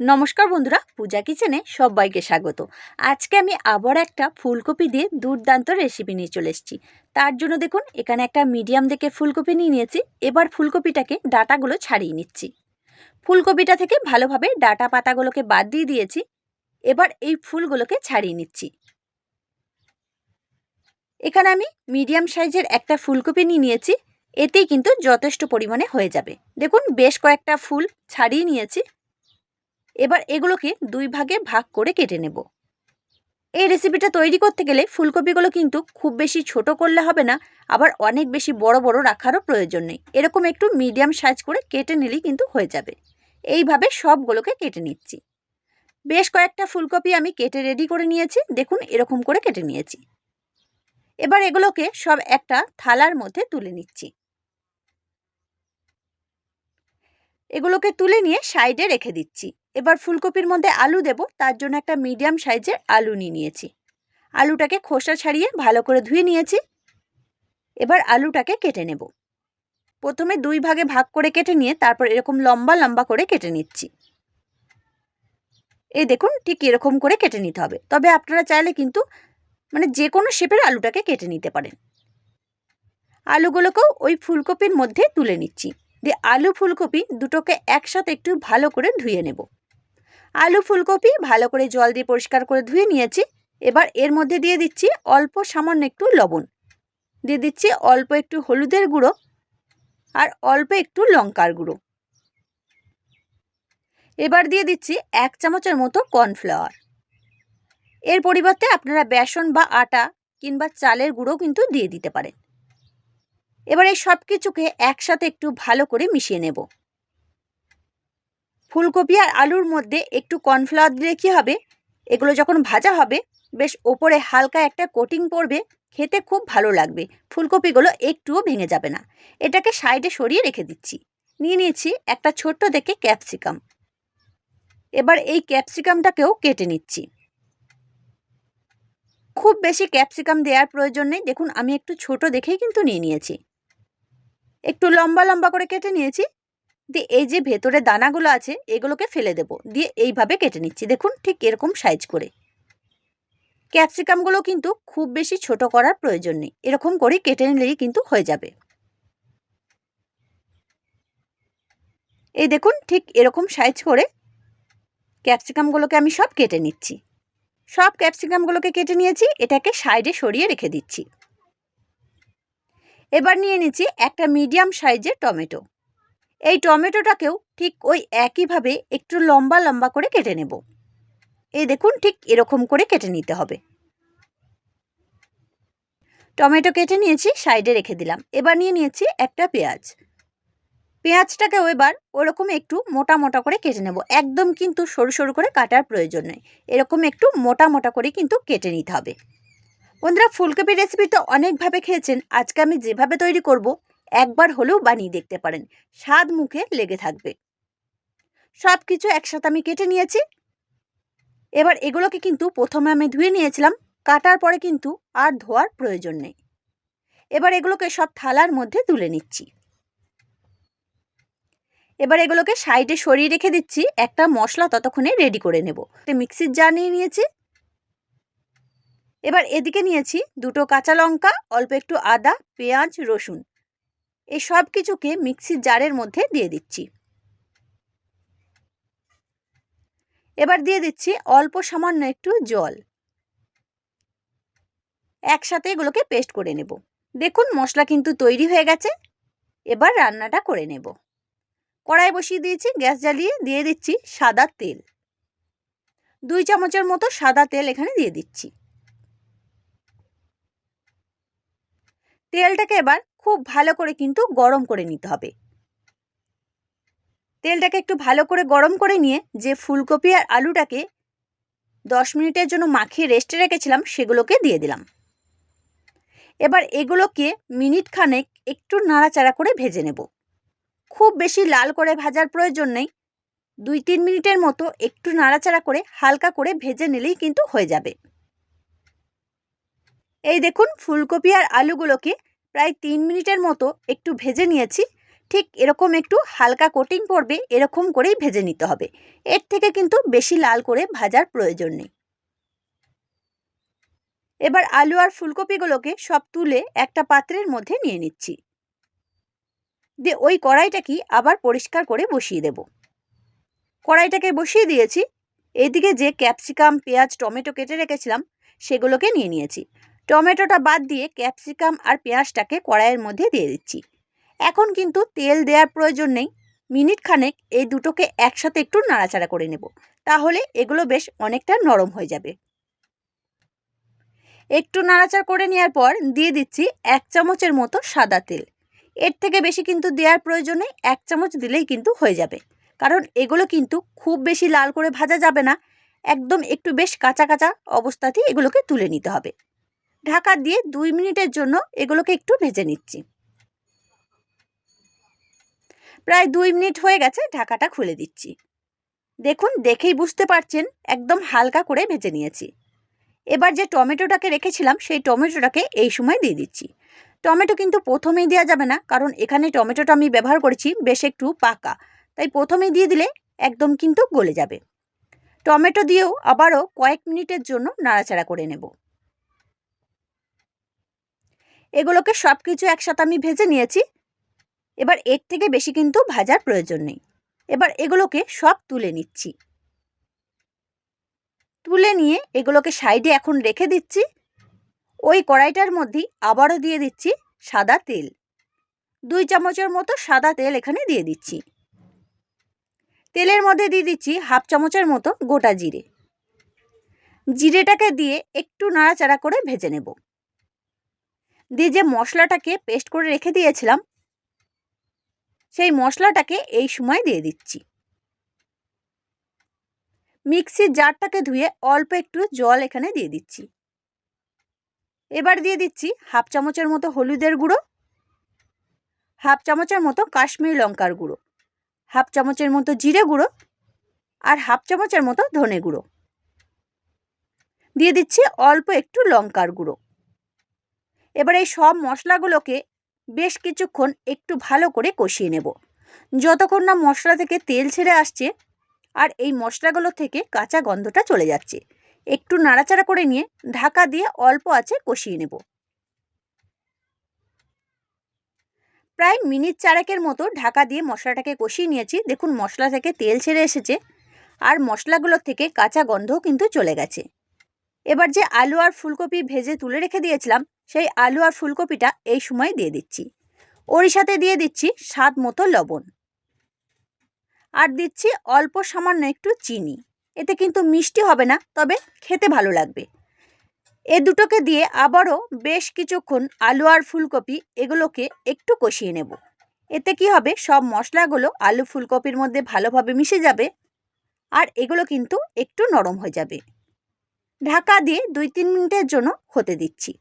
নমস্কার বন্ধুরা, পূজা কিচেনে সবাইকে স্বাগত। আজকে আমি আবার একটা ফুলকপি দিয়ে দুর্দান্ত রেসিপি নিয়ে চলে এসেছি। তার জন্য দেখুন, এখানে একটা মিডিয়াম দেখে ফুলকপি নিয়ে নিয়েছি। এবার ফুলকপিটাকে ডাটাগুলো ছাড়িয়ে নিচ্ছি। ফুলকপিটা থেকে ভালোভাবে ডাটা পাতাগুলোকে বাদ দিয়ে দিয়েছি। এবার এই ফুলগুলোকে ছাড়িয়ে নিচ্ছি। এখানে আমি মিডিয়াম সাইজের একটা ফুলকপি নিয়ে নিয়েছি। এতেই কিন্তু যথেষ্ট পরিমাণে হয়ে যাবে। দেখুন, বেশ কয়েকটা ফুল ছাড়িয়ে নিয়েছি। এবার এগুলোকে দুই ভাগে ভাগ করে কেটে নেব। এই রেসিপিটা তৈরি করতে গেলে ফুলকপিগুলো কিন্তু খুব বেশি ছোট করলে হবে না, আবার অনেক বেশি বড় বড় রাখারও প্রয়োজন নেই। এরকম একটু মিডিয়াম সাইজ করে কেটে নিলেই কিন্তু হয়ে যাবে। এইভাবে সবগুলোকে কেটে নিচ্ছি। বেশ কয়েকটা ফুলকপি আমি কেটে রেডি করে নিয়েছি, দেখুন এরকম করে কেটে নিয়েছি। এবার এগুলোকে সব একটা থালার মধ্যে তুলে নিচ্ছি। এগুলোকে তুলে নিয়ে সাইডে রেখে দিচ্ছি। এবার ফুলকপির মধ্যে আলু দেব, তার জন্য একটা মিডিয়াম সাইজের আলু নিয়ে নিয়েছি। আলুটাকে খোসা ছাড়িয়ে ভালো করে ধুয়ে নিয়েছি। এবার আলুটাকে কেটে নেব। প্রথমে দুই ভাগে ভাগ করে কেটে নিয়ে তারপর এরকম লম্বা লম্বা করে কেটে নিচ্ছি। এই দেখুন, ঠিক এরকম করে কেটে নিতে হবে। তবে আপনারা চাইলে কিন্তু মানে যে কোনো শেপের আলুটাকে কেটে নিতে পারেন। আলুগুলোকেও ওই ফুলকপির মধ্যে তুলে নিচ্ছি। দিয়ে আলু ফুলকপি দুটোকে একসাথে একটু ভালো করে ধুয়ে নেব। আলু ফুলকপি ভালো করে জল দিয়ে পরিষ্কার করে ধুয়ে নিয়েছি। এবার এর মধ্যে দিয়ে দিচ্ছি অল্প সামান্য একটু লবণ। দিয়ে দিচ্ছি অল্প একটু হলুদের গুঁড়ো আর অল্প একটু লঙ্কার গুঁড়ো। এবার দিয়ে দিচ্ছি এক চামচের মতো কর্নফ্লাওয়ার। এর পরিবর্তে আপনারা বেসন বা আটা কিংবা চালের গুঁড়ো কিন্তু দিয়ে দিতে পারেন। এবার এই সব কিছুকে একসাথে একটু ভালো করে মিশিয়ে নেব। ফুলকপি আর আলুর মধ্যে একটু কর্নফ্লাওয়ার দিলে কী হবে? এগুলো যখন ভাজা হবে, বেশ ওপরে হালকা একটা কোটিং পড়বে, খেতে খুব ভালো লাগবে। ফুলকপিগুলো একটুও ভেঙে যাবে না। এটাকে সাইডে সরিয়ে রেখে দিচ্ছি। নিয়ে নিয়েছি একটা ছোট্ট দেখে ক্যাপসিকাম। এবার এই ক্যাপসিকামটাকেও কেটে নিচ্ছি। খুব বেশি ক্যাপসিকাম দেওয়ার প্রয়োজন নেই। দেখুন, আমি একটু ছোট দেখেই কিন্তু নিয়ে নিয়েছি। একটু লম্বা লম্বা করে কেটে নিয়েছি। দিয়ে এই যে ভেতরে দানাগুলো আছে, এগুলোকে ফেলে দেব। দিয়ে এইভাবে কেটে নিচ্ছি। দেখুন ঠিক এরকম সাইজ করে। ক্যাপসিকামগুলো কিন্তু খুব বেশি ছোট করার প্রয়োজন নেই। এরকম করে কেটে নিলেই কিন্তু হয়ে যাবে। এই দেখুন ঠিক এরকম সাইজ করে ক্যাপসিকামগুলোকে আমি সব কেটে নিচ্ছি। সব ক্যাপসিকামগুলোকে কেটে নিয়েছি, এটাকে সাইডে সরিয়ে রেখে দিচ্ছি। এবার নিয়ে নিচ্ছি একটা মিডিয়াম সাইজের টমেটো। এই টমেটোটাকেও ঠিক ওই একইভাবে একটু লম্বা লম্বা করে কেটে নেব। এই দেখুন, ঠিক এরকম করে কেটে নিতে হবে। টমেটো কেটে নিয়েছি, সাইডে রেখে দিলাম। এবার নিয়ে নিয়েছি একটা পেঁয়াজ। পেঁয়াজটাকেও এবার ওরকম একটু মোটা মোটা করে কেটে নেব। একদম কিন্তু সরু সরু করে কাটার প্রয়োজন নেই। এরকম একটু মোটা মোটা করে কিন্তু কেটে নিতে হবে। বন্ধুরা ফুলকপির রেসিপি তো অনেকভাবে খেয়েছেন। আজকে আমি যেভাবে তৈরি করব একবার হলেও বানিয়ে দেখতে পারেন। স্বাদ মুখে লেগে থাকবে। সব কিছু একসাথে আমি কেটে নিয়েছি। এবার এগুলোকে কিন্তু প্রথমে আমি ধুয়ে নিয়েছিলাম। কাটার পরে কিন্তু আর ধোয়ার প্রয়োজন নেই। এবার এগুলোকে সব থালার মধ্যে তুলে নিচ্ছি। এবার এগুলোকে সাইডে সরিয়ে রেখে দিচ্ছি। একটা মশলা ততক্ষণে রেডি করে নেব। মিক্সির জার নিয়ে নিয়েছি। এবার এদিকে নিয়েছি দুটো কাঁচা লঙ্কা, অল্প একটু আদা, পেঁয়াজ, রসুন। এই সব কিছুকে মিক্সির জারের মধ্যে দিয়ে দিচ্ছি। এবার দিয়ে দিচ্ছি অল্প সামান্য একটু জল। একসাথে এগুলোকে পেস্ট করে নেব। দেখুন মশলা কিন্তু তৈরি হয়ে গেছে। এবার রান্নাটা করে নেব। কড়াই বসিয়ে দিয়েছি, গ্যাস জ্বালিয়ে দিয়ে দিচ্ছি সাদা তেল। দুই চামচের মতো সাদা তেল এখানে দিয়ে দিচ্ছি। তেলটাকে এবার খুব ভালো করে কিন্তু গরম করে নিতে হবে। তেলটাকে একটু ভালো করে গরম করে নিয়ে যে ফুলকপি আর আলুটাকে দশ মিনিটের জন্য মাখিয়ে রেস্টে রেখেছিলাম, সেগুলোকে দিয়ে দিলাম। এবার এগুলোকে মিনিট খানেক একটু নাড়াচাড়া করে ভেজে নেব। খুব বেশি লাল করে ভাজার প্রয়োজন নেই। দুই তিন মিনিটের মতো একটু নাড়াচাড়া করে হালকা করে ভেজে নিলেই কিন্তু হয়ে যাবে। এই দেখুন, ফুলকপি আর আলুগুলোকে প্রায় তিন মিনিটের মতো একটু ভেজে নিয়েছি। ঠিক এরকম একটু হালকা কোটিং পড়বে, এরকম করেই ভেজে নিতে হবে। এর থেকে কিন্তু বেশি লাল করে ভাজার প্রয়োজন নেই। এবার আলু আর ফুলকপিগুলোকে সব তুলে একটা পাত্রের মধ্যে নিয়ে নিচ্ছি। দিয়ে ওই কড়াইটাকে আবার পরিষ্কার করে বসিয়ে দেব। কড়াইটাকে বসিয়ে দিয়েছি। এদিকে যে ক্যাপসিকাম, পেঁয়াজ, টমেটো কেটে রেখেছিলাম, সেগুলোকে নিয়ে নিয়েছি। টমেটোটা বাদ দিয়ে ক্যাপসিকাম আর পেঁয়াজটাকে কড়াইয়ের মধ্যে দিয়ে দিচ্ছি। এখন কিন্তু তেল দেওয়ার প্রয়োজন নেই। মিনিট খানেক এই দুটোকে একসাথে একটু নাড়াচাড়া করে নেব। তাহলে এগুলো বেশ অনেকটা নরম হয়ে যাবে। একটু নাড়াচাড়া করে নেওয়ার পর দিয়ে দিচ্ছি এক চামচের মতো সাদা তেল। এর থেকে বেশি কিন্তু দেওয়ার প্রয়োজন এক চামচ দিলেই কিন্তু হয়ে যাবে। কারণ এগুলো কিন্তু খুব বেশি লাল করে ভাজা যাবে না। একদম একটু বেশ কাঁচা কাঁচা অবস্থাতেই এগুলোকে তুলে নিতে হবে। ঢাকা দিয়ে দুই মিনিটের জন্য এগুলোকে একটু ভেজে নিচ্ছি। প্রায় দুই মিনিট হয়ে গেছে ঢাকাটা খুলে দিচ্ছি। দেখুন, দেখেই বুঝতে পারছেন, একদম হালকা করে ভেজে নিয়েছি। এবার যে টমেটোটাকে রেখেছিলাম, সেই টমেটোটাকে এই সময় দিয়ে দিচ্ছি। টমেটো কিন্তু প্রথমেই দেওয়া যাবে না, কারণ এখানে টমেটোটা আমি ব্যবহার করেছি, বেশ একটু পাকা। তাই প্রথমেই দিয়ে দিলে একদম কিন্তু গলে যাবে। টমেটো দিয়েও আবারও কয়েক মিনিটের জন্য নাড়াচাড়া করে নেব। এগুলোকে সব কিছু একসাথে আমি ভেজে নিয়েছি। এবার এর থেকে বেশি কিন্তু ভাজার প্রয়োজন নেই। এবার এগুলোকে সব তুলে নিচ্ছি। তুলে নিয়ে এগুলোকে সাইডে এখন রেখে দিচ্ছি। ওই কড়াইটার মধ্যেই আবারও দিয়ে দিচ্ছি সাদা তেল। দুই চামচের মতো সাদা তেল এখানে দিয়ে দিচ্ছি। তেলের মধ্যে দিয়ে দিচ্ছি হাফ চামচের মতো গোটা জিরে। জিরেটাকে দিয়ে একটু নাড়াচাড়া করে ভেজে নেব। দিয়ে যে মশলাটাকে পেস্ট করে রেখে দিয়েছিলাম, সেই মশলাটাকে এই সময় দিয়ে দিচ্ছি। মিক্সির জারটাকে ধুয়ে অল্প একটু জল এখানে দিয়ে দিচ্ছি। এবার দিয়ে দিচ্ছি হাফ চামচের মতো হলুদের গুঁড়ো, হাফ চামচের মতো কাশ্মীরি লঙ্কার গুঁড়ো, হাফ চামচের মতো জিরে গুঁড়ো আর হাফ চামচের মতো ধনে গুঁড়ো। দিয়ে দিচ্ছি অল্প একটু লঙ্কার গুঁড়ো। এবার এই সব মশলাগুলোকে বেশ কিছুক্ষণ একটু ভালো করে কষিয়ে নেব। যতক্ষণ না মশলা থেকে তেল ছেড়ে আসছে আর এই মশলাগুলো থেকে কাঁচা গন্ধটা চলে যাচ্ছে, একটু নাড়াচাড়া করে নিয়ে ঢাকা দিয়ে অল্প আছে কষিয়ে নেব। প্রায় মিনিট চারেকের মতো ঢাকা দিয়ে মশলাটাকে কষিয়ে নিয়েছি। দেখুন, মশলা থেকে তেল ছেড়ে এসেছে আর মশলাগুলোর থেকে কাঁচা গন্ধও কিন্তু চলে গেছে। এবার যে আলু আর ফুলকপি ভেজে তুলে রেখে দিয়েছিলাম সেই আলু আর ফুলকপিটা এই সময় দিয়ে দিচ্ছি। ওরই সাথে দিয়ে দিচ্ছি স্বাদ মতো লবণ। আর দিচ্ছি অল্প সামান্য একটু চিনি। এতে কিন্তু মিষ্টি হবে না, তবে খেতে ভালো লাগবে। এ দুটোকে দিয়ে আবারও বেশ কিছুক্ষণ আলু আর ফুলকপি এগুলোকে একটু কষিয়ে নেব। এতে কি হবে, সব মশলাগুলো আলু ফুলকপির মধ্যে ভালোভাবে মিশে যাবে আর এগুলো কিন্তু একটু নরম হয়ে যাবে। ঢাকা দিয়ে দুই তিন মিনিটের জন্য হতে দিচ্ছি।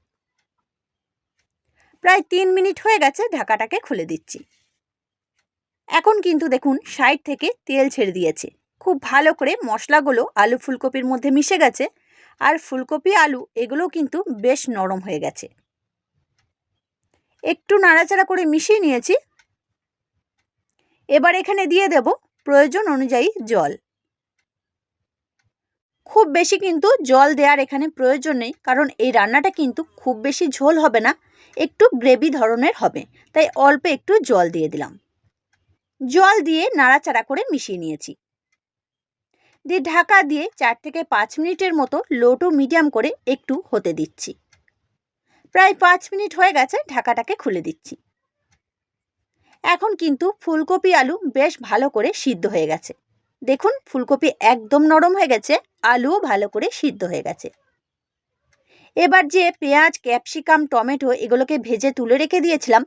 প্রায় তিন মিনিট হয়ে গেছে ঢাকাটাকে খুলে দিচ্ছি। এখন কিন্তু দেখুন সাইড থেকে তেল ছেড়ে দিয়েছে। খুব ভালো করে মশলাগুলো আলু ফুলকপির মধ্যে মিশে গেছে আর ফুলকপি, আলু এগুলো কিন্তু বেশ নরম হয়ে গেছে। একটু নাড়াচাড়া করে মিশিয়ে নিয়েছি। এবার এখানে দিয়ে দেব প্রয়োজন অনুযায়ী জল। খুব বেশি কিন্তু জল দেওয়ার এখানে প্রয়োজন নেই, কারণ এই রান্নাটা কিন্তু খুব বেশি ঝোল হবে না, একটু গ্রেভি ধরনের হবে। তাই অল্প একটু জল দিয়ে দিলাম। জল দিয়ে নাড়াচাড়া করে মিশিয়ে নিয়েছি। দিয়ে ঢাকা দিয়ে চার থেকে পাঁচ মিনিটের মতো লো টু মিডিয়াম করে একটু হতে দিচ্ছি। প্রায় পাঁচ মিনিট হয়ে গেছে ঢাকাটাকে খুলে দিচ্ছি। এখন কিন্তু ফুলকপি আলু বেশ ভালো করে সিদ্ধ হয়ে গেছে। দেখুন, ফুলকপি একদম নরম হয়ে গেছে, আলুও ভালো করে সিদ্ধ হয়ে গেছে। এবার যে পেঁয়াজ, ক্যাপসিকাম, টমেটো এগুলোকে ভেজে তুলে রেখে দিয়েছিলাম,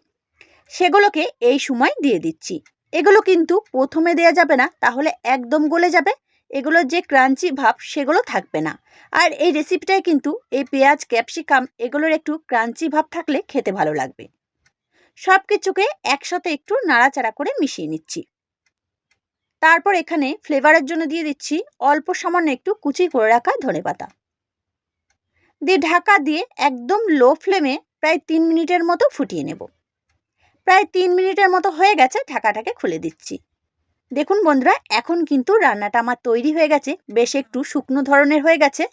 সেগুলোকে এই সময় দিয়ে দিচ্ছি। এগুলো কিন্তু প্রথমে দেওয়া যাবে না, তাহলে একদম গলে যাবে এগুলোর যে ক্রাঞ্চি ভাব সেগুলো থাকবে না। আর এই রেসিপিটায় কিন্তু এই পেঁয়াজ, ক্যাপসিকাম এগুলোর একটু ক্রাঞ্চি ভাব থাকলে খেতে ভালো লাগবে। সব কিছুকে একসাথে একটু নাড়াচাড়া করে মিশিয়ে নিচ্ছি। তারপর এখানে ফ্লেভারের জন্য দিয়ে দিচ্ছি অল্প সামান্য একটু কুচি করে রাখা ধনে পাতা। দিয়ে ঢাকা দিয়ে একদম লো ফ্লেমে প্রায় তিন মিনিটের মতো ফুটিয়ে নেব। প্রায় তিন মিনিটের মতো হয়ে গেছে ঢাকাটাকে খুলে দিচ্ছি। দেখুন বন্ধুরা, এখন কিন্তু রান্নাটা আমার তৈরি হয়ে গেছে, বেশ একটু শুকনো ধরনের হয়ে গেছে।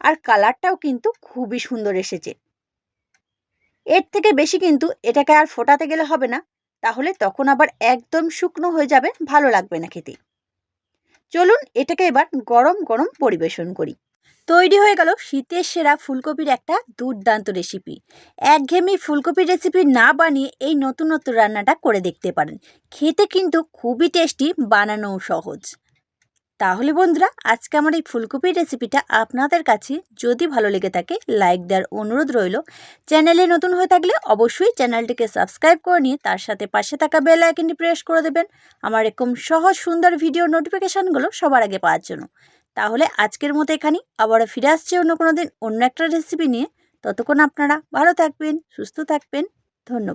আর কালারটাও কিন্তু খুবই সুন্দর এসেছে। এর থেকে বেশি কিন্তু এটাকে আর ফোটাতে গেলে হবে না। তাহলে তখন আবার একদম শুকনো হয়ে যাবে, ভালো লাগবে না খেতে। চলুন এটাকে এবার গরম গরম পরিবেশন করি। তৈরি হয়ে গেল শীতের সেরা ফুলকপির একটা দুর্দান্ত রেসিপি একঘেয়েমি ফুলকপির রেসিপি না বানিয়ে এই নতুনত্ব নতুন রান্নাটা করে দেখতে পারেন। খেতে কিন্তু খুবই টেস্টি বানানোও সহজ। তাহলে বন্ধুরা, আজকে আমার এই ফুলকপির রেসিপিটা আপনাদের কাছে যদি ভালো লেগে থাকে, লাইক দেওয়ার অনুরোধ রইল। চ্যানেলে নতুন হয়ে থাকলে অবশ্যই চ্যানেলটিকে সাবস্ক্রাইব করে নিয়ে তার সাথে পাশে থাকা বেল আইকনটি প্রেস করে দেবেন। আমার এরকম সহজ, সুন্দর ভিডিও নোটিফিকেশানগুলো সবার আগে পাওয়ার জন্য। তাহলে আজকের মতো এখানেই, আবার ফিরে আসছে অন্য কোনো দিন অন্য একটা রেসিপি নিয়ে। ততক্ষণ আপনারা ভালো থাকবেন, সুস্থ থাকবেন। ধন্যবাদ।